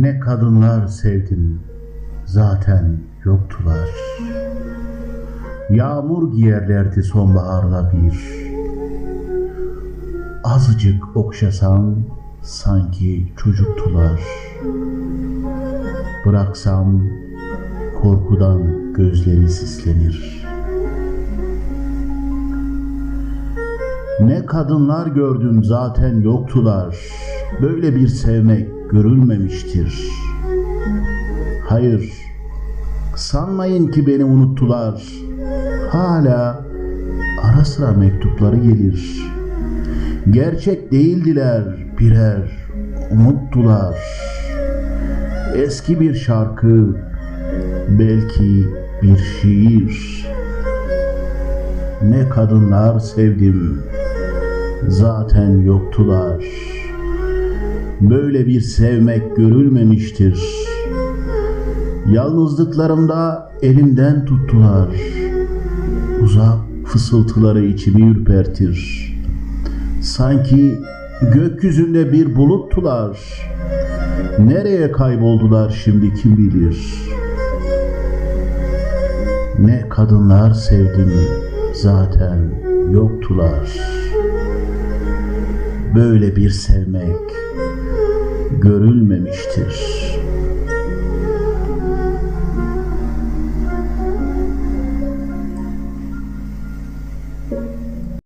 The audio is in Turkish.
Ne kadınlar sevdim, zaten yoktular. Yağmur giyerlerdi sonbaharda bir. Azıcık okşasam sanki çocuktular. Bıraksam korkudan gözleri sislenir. Ne kadınlar gördüm zaten yoktular. Böyle bir sevmek görülmemiştir. Hayır, sanmayın ki beni unuttular. Hala ara sıra mektupları gelir. Gerçek değildiler birer umuttular. Eski bir şarkı, belki bir şiir. Ne kadınlar sevdim, zaten yoktular. Böyle bir sevmek görülmemiştir. Yalnızlıklarımda elimden tuttular. Uzak fısıltıları içimi ürpertir. Sanki gökyüzünde bir buluttular. Nereye kayboldular şimdi kim bilir? Ne kadınlar sevdim zaten yoktular. Böyle bir sevmek görülmemiştir.